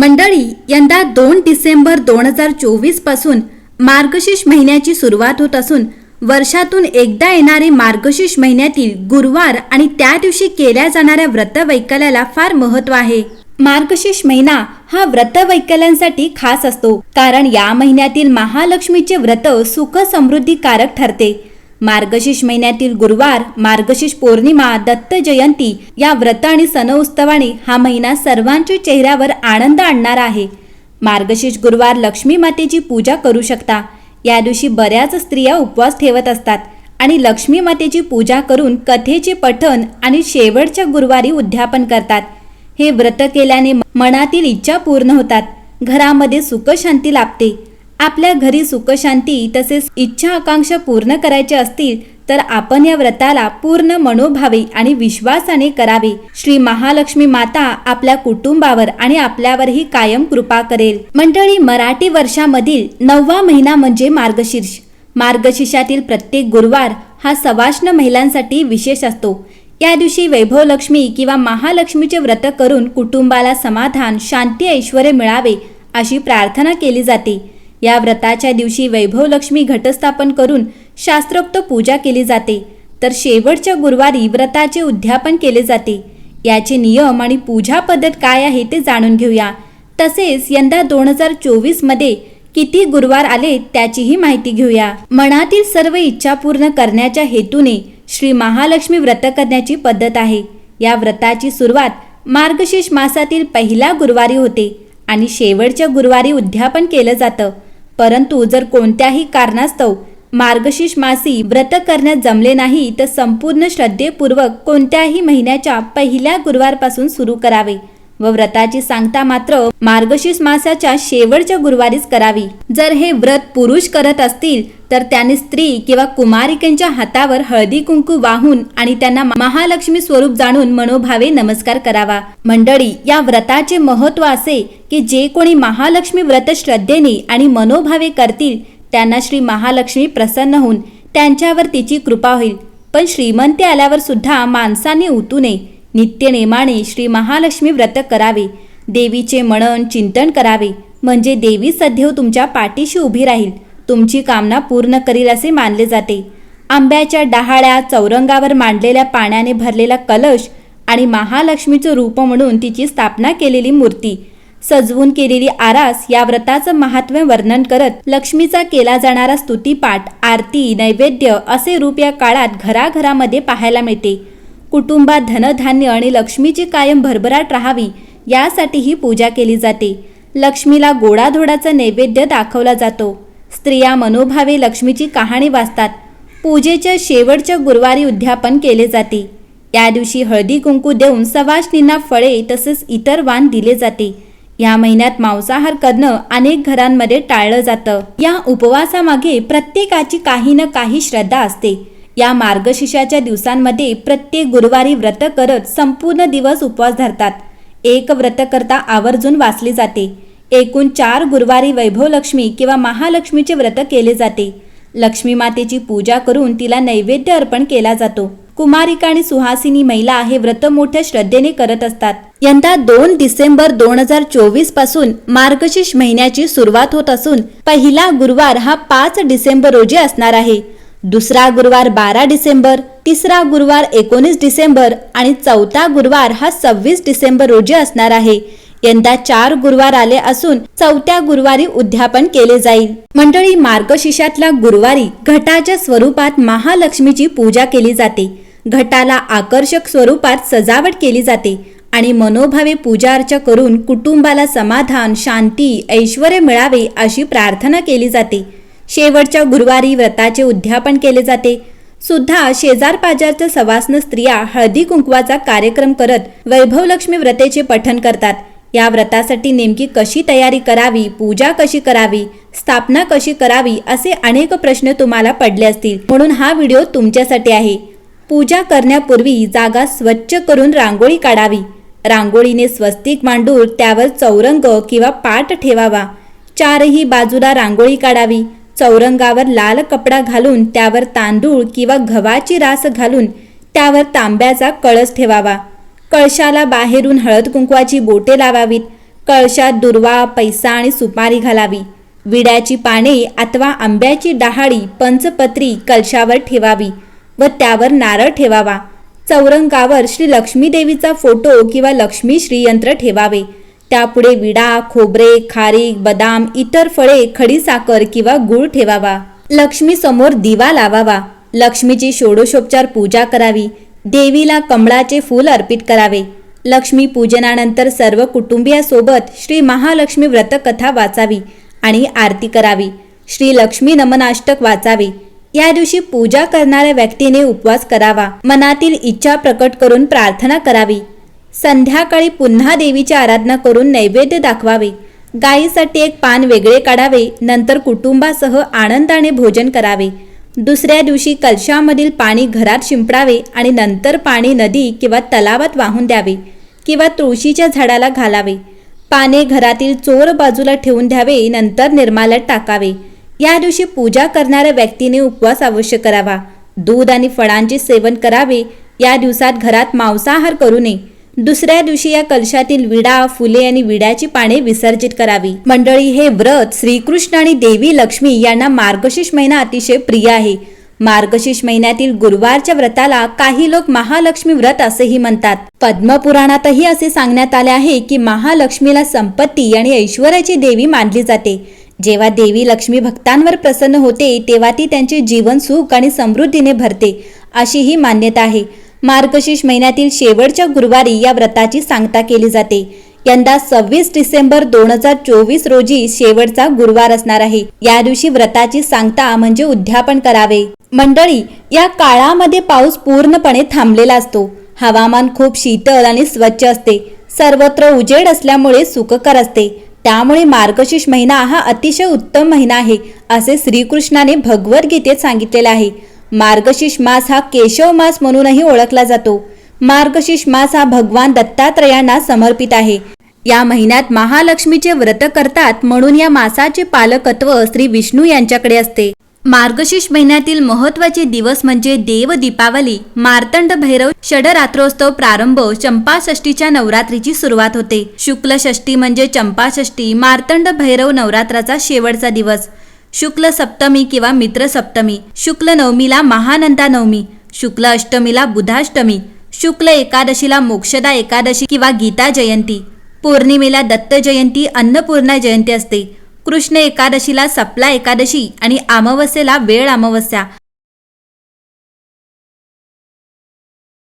मंडळी यंदा दोन डिसेंबर दोन हजार चोवीसपासून मार्गशीर्ष महिन्याची सुरुवात होत असून वर्षातून एकदा येणारे मार्गशीर्ष महिन्यातील गुरुवार आणि त्या दिवशी केल्या जाणाऱ्या व्रतवैकल्याला फार महत्त्व आहे. मार्गशीर्ष महिना हा व्रतवैकल्यांसाठी खास असतो कारण या महिन्यातील महालक्ष्मीचे व्रत सुख समृद्धीकारक ठरते. मार्गशीर्ष महिन्यातील गुरुवार मार्गशीर्ष पौर्णिमा दत्त जयंती या व्रत आणि सण उत्सवाने हा महिना सर्वांच्या चेहऱ्यावर आनंद आणणारा आहे. मार्गशीर्ष गुरुवार लक्ष्मी मातेची पूजा करू शकता. या दिवशी बऱ्याच स्त्रिया उपवास ठेवत असतात आणि लक्ष्मी मातेची पूजा करून कथेचे पठण आणि शेवटच्या गुरुवारी उद्यापन करतात. हे व्रत केल्याने मनातील इच्छा पूर्ण होतात. घरामध्ये सुखशांती लाभते. आपल्या घरी सुखशांती तसेच इच्छा आकांक्षा पूर्ण करायचे असतील तर आपण या व्रताला पूर्ण मनोभावे आणि विश्वासाने करावे. श्री महालक्ष्मी माता आपल्या कुटुंबावर आणि आपल्यावरही कायम कृपा करेल. मंडळी मराठी वर्षामधील नववा महिना म्हणजे मार्गशीर्ष. मार्गशीर्षातील प्रत्येक गुरुवार हा सवाष्ण महिलांसाठी विशेष असतो. या दिवशी वैभवलक्ष्मी किंवा महालक्ष्मीचे व्रत करून कुटुंबाला समाधान शांती ऐश्वर मिळावे अशी प्रार्थना केली जाते. या व्रताच्या दिवशी वैभवलक्ष्मी घटस्थापन करून शास्त्रोक्त पूजा केली जाते. तर शेवटच्या गुरुवारी व्रताचे उद्यापन केले जाते. याचे नियम आणि पूजा पद्धत काय आहे ते जाणून घेऊया. तसेच यंदा दोन हजार चोवीसमध्ये किती गुरुवार आले त्याचीही माहिती घेऊया. मनातील सर्व इच्छा पूर्ण करण्याच्या हेतूने श्री महालक्ष्मी व्रत करण्याची पद्धत आहे. या व्रताची सुरुवात मार्गशीर्ष मासातील पहिला गुरुवारी होते आणि शेवटच्या गुरुवारी उद्यापन केलं जातं. परंतु जर कोणत्याही कारणास्तव मार्गशीर्ष मासी व्रत करण्यात जमले नाही तर संपूर्ण श्रद्धेपूर्वक कोणत्याही महिन्याच्या पहिल्या गुरुवारपासून सुरू करावे. व व्रताची सांगता मात्र मार्गशीर्ष मासाच्या शेवटच्या गुरुवारीच करावी. जर हे व्रत पुरुष करत असतील तर त्याने स्त्री किंवा कुमारिकेंच्या हातावर हळदी कुंकू वाहून आणि त्यांना महालक्ष्मी स्वरूप जाणून मनोभावे नमस्कार करावा. मंडळी या व्रताचे महत्त्व असे की जे कोणी महालक्ष्मी व्रत श्रद्धेने आणि मनोभावे करतील त्यांना श्री महालक्ष्मी प्रसन्न होऊन त्यांच्यावर तिची कृपा होईल. पण श्रीमंती आल्यावर सुद्धा माणसाने उतू नये. नित्यनेमाने श्री महालक्ष्मी व्रत करावे. देवीचे मनन चिंतन करावे. म्हणजे देवी सदैव तुमच्या पाठीशी उभी राहील. तुमची कामना पूर्ण करील असे मानले जाते. आंब्याच्या डहाळ्या चौरंगावर मांडलेल्या पाण्याने भरलेला कलश आणि महालक्ष्मीचं रूप म्हणून तिची स्थापना केलेली मूर्ती. सजवून केलेली आरास या व्रताचं महात्म्य वर्णन करत लक्ष्मीचा केला जाणारा स्तुतीपाठ आरती नैवेद्य असे रूप या काळात घराघरामध्ये पाहायला मिळते. कुटुंबात धनधान्य आणि लक्ष्मीची कायम भरभराट राहावी यासाठी ही पूजा केली जाते. लक्ष्मीला गोडाधोडाचा नैवेद्य दाखवला जातो. स्त्रिया मनोभावे लक्ष्मीची कहाणी वाचतात. पूजेच्या शेवटच्या गुरुवारी उद्यापन केले जाते. या दिवशी हळदी कुंकू देऊन सवाशनींना फळे तसेच इतर वाण दिले जाते. या महिन्यात मांसाहार करणं अनेक घरांमध्ये टाळलं जातं. या उपवासामागे प्रत्येकाची काही ना काही श्रद्धा असते. या मार्गशीर्षाच्या दिवसांमध्ये प्रत्येक गुरुवारी व्रत करत संपूर्ण दिवस उपवास धरतात. एक व्रतकर्ता आवर्जून वाचले जाते. एकूण चार गुरुवारी वैभवलक्ष्मी किंवा महालक्ष्मीचे व्रत केले जाते. लक्ष्मी मातेची पूजा करून तिला नैवेद्य अर्पण केला जातो. कुमारिका आणि सुहासिनी महिला हे व्रत मोठ्या श्रद्धेने करत असतात. यंदा दोन डिसेंबर दोन हजार चोवीसपासून मार्गशीर्ष महिन्याची सुरुवात होत असून पहिला गुरुवार हा पाच डिसेंबर रोजी असणार आहे. दुसरा गुरुवार बारा डिसेंबर तिसरा गुरुवार एकोणीस डिसेंबर आणि चौथा गुरुवार हा सव्वीस डिसेंबर रोजी असणार आहे. यंदा चार गुरुवार आले असून चौथ्या गुरुवारी उद्यापन केले जाईल. मंडळी मार्गशीर्षातल्या गुरुवारी घटाच्या स्वरूपात महालक्ष्मीची पूजा केली जाते. घटाला आकर्षक स्वरूपात सजावट केली जाते आणि मनोभावे पूजा अर्चा करून कुटुंबाला समाधान शांती ऐश्वर मिळावे अशी प्रार्थना केली जाते. शेवटच्या गुरुवारी व्रताचे उद्यापन केले जाते. सुद्धा शेजार पाजारच्या स्त्रिया हळदी कुंकवाचा कार्यक्रम करत वैभवलक्ष्मी व्रतेचे पठण करतात. या व्रतासाठी नेमकी कशी तयारी करावी पूजा कशी करावी स्थापना कशी करावी असे अनेक प्रश्न तुम्हाला पडले असतील. म्हणून हा व्हिडिओ तुमच्यासाठी आहे. पूजा करण्यापूर्वी जागा स्वच्छ करून रांगोळी काढावी. रांगोळीने स्वस्तिक मांडून त्यावर चौरंग किंवा पाट ठेवावा. चारही बाजूला रांगोळी काढावी. चौरंगावर लाल कपडा घालून त्यावर तांदूळ किंवा गव्हाची रास घालून त्यावर तांब्याचा कळस ठेवावा. कळशाला बाहेरून हळद कुंकवाची बोटे लावावीत. कळशात दुर्वा पैसा आणि सुपारी घालावी. विड्याची पाने अथवा आंब्याची डहाळी पंचपत्री कलशावर ठेवावी व त्यावर नारळ ठेवावा. चौरंगावर श्री लक्ष्मीदेवीचा फोटो किंवा लक्ष्मी श्रीयंत्र ठेवावे. त्यापुढे विडा खोबरे खारीक बदाम इतर फळे खडीसाखर किंवा गूळ ठेवावा. लक्ष्मी समोर दिवा लावावा. लक्ष्मीची षोडशोपचार पूजा करावी. देवीला कमळाचे फूल अर्पित करावे. लक्ष्मी पूजनानंतर सर्व कुटुंबियासोबत श्री महालक्ष्मी व्रतकथा वाचावी आणि आरती करावी. श्री लक्ष्मी नमनाष्टक वाचावे. या दिवशी पूजा करणाऱ्या व्यक्तीने उपवास करावा. मनातील इच्छा प्रकट करून प्रार्थना करावी. संध्याकाळी पुन्हा देवीची आराधना करून नैवेद्य दाखवावे. गायीसाठी एक पान वेगळे काढावे नंतर कुटुंबासह आनंदाने भोजन करावे. दुसऱ्या दिवशी कलशामधील पाणी घरात शिंपडावे आणि नंतर पाणी नदी किंवा तलावात वाहून द्यावे किंवा तुळशीच्या झाडाला घालावे. पाने घरातील चोर बाजूला ठेवून द्यावे नंतर निर्माल्यात टाकावे. या दिवशी पूजा करणाऱ्या व्यक्तीने उपवास अवश्य करावा. दूध आणि फळांचे सेवन करावे. या दिवसात घरात मांसाहार करू नये. दुसऱ्या दिवशी या कलशातील विडा फुले आणि विड्याची पाने विसर्जित करावी. मंडळी हे व्रत श्रीकृष्ण आणि देवी लक्ष्मी यांना मार्गशीर्ष महिना अतिशय प्रिय आहे. मार्गशीर्ष महिन्यातील गुरुवारच्या व्रताला काही लोक महालक्ष्मी व्रत असेही म्हणतात. पद्मपुराणातही असे सांगण्यात आले आहे की महालक्ष्मीला संपत्ती आणि ऐश्वर्याची देवी मानली जाते. जेव्हा देवी लक्ष्मी भक्तांवर प्रसन्न होते तेव्हा ती त्यांचे जीवन सुख आणि समृद्धीने भरते अशी ही मान्यता आहे. मार्गशीर्ष महिन्यातील शेवटच्या गुरुवारी या व्रताची सांगता केली जाते. यंदा सव्वीस डिसेंबर दोन हजार चोवीस रोजी शेवटचा गुरुवार असणार आहे. या दिवशी व्रताची सांगता म्हणजे उद्यापन करावे. मंडळी या काळामध्ये पाऊस पूर्णपणे थांबलेला असतो. हवामान खूप शीतल आणि स्वच्छ असते. सर्वत्र उजेड असल्यामुळे सुखकर असते. त्यामुळे मार्गशीर्ष महिना हा अतिशय उत्तम महिना आहे असे श्रीकृष्णाने भगवद्गीतेत सांगितलेले आहे. मार्गशीर्ष मास हा केशव मास म्हणूनही ओळखला जातो. मार्गशीर्ष मास हा भगवान दत्तात्रयांना समर्पित आहे. या महिन्यात महालक्ष्मीचे व्रत करतात म्हणून या मासाचे पालकत्व श्री विष्णू यांच्याकडे असते. मार्गशीर्ष महिन्यातील महत्त्वाचे दिवस म्हणजे देव दीपावली मार्तंड भैरव षडरात्रोत्सव प्रारंभ चंपाषष्टीच्या नवरात्रीची सुरुवात होते. शुक्ल षष्टी म्हणजे चंपाषष्टी मार्तंड भैरव नवरात्राचा शेवटचा दिवस. शुक्ल सप्तमी किंवा मित्र सप्तमी शुक्ल नवमीला महानंदा नवमी शुक्ल अष्टमीला बुधाष्टमी शुक्ल एकादशीला मोक्षदा एकादशी किंवा गीता जयंती पौर्णिमेला दत्त जयंती अन्नपूर्णा जयंती असते. कृष्ण एकादशीला सपला एकादशी आणि अमावस्येला वेळ अमावस्या.